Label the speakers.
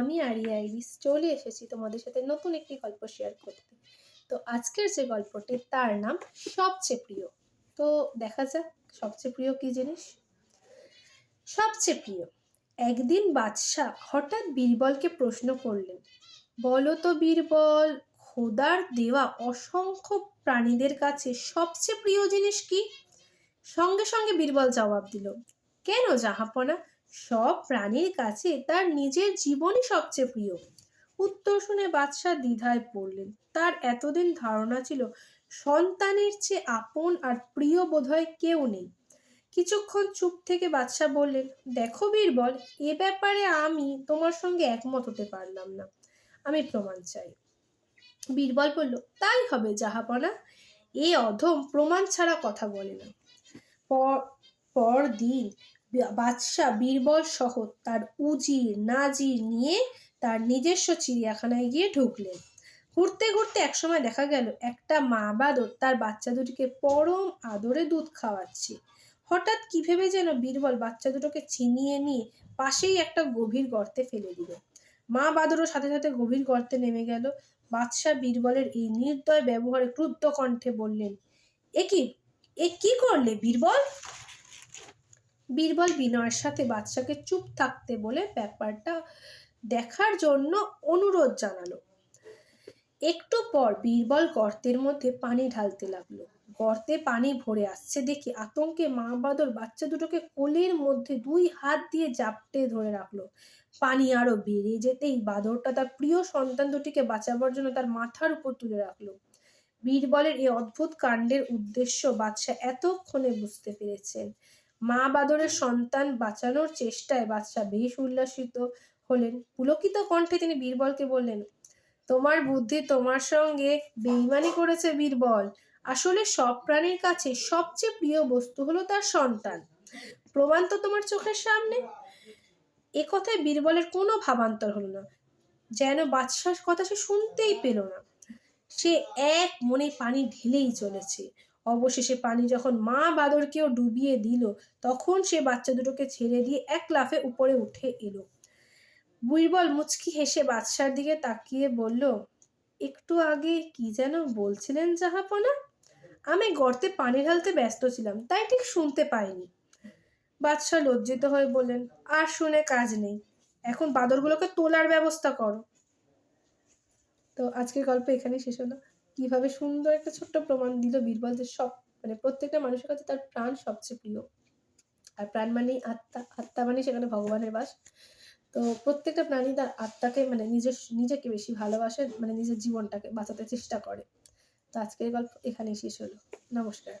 Speaker 1: আমি area iris চলে এসেছি তোমাদের সাথে নতুন একটি গল্প শেয়ার করতে। তো আজকের যে গল্পটি, তার নাম সবচেয়ে প্রিয়। তো দেখা যাক, সবচেয়ে প্রিয় কি জিনিস? সবচেয়ে প্রিয়, একদিন বাদশাহ হঠাৎ বীরবলকে প্রশ্ন করলেন, বলো তো বীরবল, খোদার দেওয়া অসংখ্য প্রাণীদের কাছে সবচেয়ে প্রিয় জিনিস কি? সঙ্গে সঙ্গে বীরবল জবাব দিল, কেন জাহাপনা? সব প্রাণীর কাছে তার নিজের জীবনই সবচেয়ে প্রিয়। উত্তর শুনে বাদশাহ দ্বিধায় পড়লেন। তার এতদিন ধারণা ছিল, সন্তানের চেয়ে আপন আর প্রিয় বোধহয় কেউ নেই। কিছুক্ষণ চুপ থেকে বাদশাহ বললেন, দেখো বীরবল, এ ব্যাপারে আমি তোমার সঙ্গে একমত হতে পারলাম না। আমি প্রমাণ চাই। বীরবল বলল, তাই হবে জাহাপনা। এ অধম প্রমাণ ছাড়া কথা বলে না। পর, পরদিন বাদশাহ বীরবল সহ তার উজির নাজির নিয়ে তার নিজস্ব চিড়িয়াখানায় গিয়ে ঢুকলেন। ঘুরতে ঘুরতে একসময় দেখা গেল, একটা মা বাদর তার বাচ্চা দুটিকে পরম আদরে দুধ খাওয়াচ্ছে। হঠাৎ কি ভেবে যেন বীরবল বাচ্চা দুটোকে ছিনিয়ে নিয়ে পাশেই একটা গভীর গর্তে ফেলে দিল। মা বাদরও সাথে সাথে গভীর গর্তে নেমে গেল। বাদশাহ বীরবলের এই নির্দয় ব্যবহারে ক্রুদ্ধ কণ্ঠে বললেন, এ কি এ কি করলে বীরবল? বীরবল বিনয়ের সাথে বাচ্চাকে চুপ থাকতে বলে ব্যাপারটা দেখার জন্য অনুরোধ জানালো। একটু পর বীরবল গর্তের মধ্যে পানি ঢালতে লাগল। গর্তে পানি ভরে আসছে দেখে আতঙ্কে মা বাদর বাচ্চা দুটোকে কোলের মধ্যে দুই হাত দিয়ে জাপটে ধরে রাখল। পানি আরও বেড়ে যেতেই বাদরটা তার প্রিয় সন্তান দুটিকে বাঁচাবার জন্য তার মাথার উপর তুলে রাখল। বীরবলের এই অদ্ভুত কাণ্ডের উদ্দেশ্য বাদশাহ এতক্ষণে বুঝতে পেরেছেন। মা বাদরের সন্তান বাঁচানোর চেষ্টায় বাদশাহ বেশ উল্লাসিত হলেন। পুলকিত কণ্ঠে তিনি বীরবলকে বললেন, তোমার বুদ্ধি তোমার সঙ্গে বেইমানি করেছে বীরবল। আসলে সব প্রাণীর কাছে সবচেয়ে প্রিয় বস্তু হলো তার সন্তান। প্রমাণ তো তোমার চোখের সামনে। এ কথায় বীরবলের কোনো ভাবান্তর হলো না, যেন বাদশার কথা সে শুনতেই পেল না। সে এক মনে পানি ঢেলেই চলেছে। অবশেষে পানি যখন মা বাদরকেও ডুবিয়ে দিল, তখন সে বাচ্চা দুটোকে ছেড়ে দিয়ে এক লাফে উপরে উঠে এলো। বুইবল মুচকি হেসে বাদশার দিকে তাকিয়ে বলল, একটু আগে কি যেন বলছিলেন জাহাপনা? আমি গর্তে পানি ঢালতে ব্যস্ত ছিলাম, তাই ঠিক শুনতে পাইনি। বাদশাহ লজ্জিত হয়ে বললেন, আর শুনে কাজ নেই, এখন বাদরগুলোকে তোলার ব্যবস্থা করো। তো আজকের গল্প এখানেই শেষ হলো। কীভাবে সুন্দর একটা ছোট্ট প্রমাণ দিল বীরবল যে সব মানে প্রত্যেকটা মানুষের কাছে তার প্রাণ সবচেয়ে প্রিয়। আর প্রাণ মানেই আত্মা আত্মা মানে সেখানে ভগবানের বাস। তো প্রত্যেকটা প্রাণী তার আত্মাকে মানে নিজের, নিজেকে বেশি ভালোবাসে মানে নিজের জীবনটাকে বাঁচাতে চেষ্টা করে। তো আজকের গল্প এখানেই শেষ হলো। নমস্কার।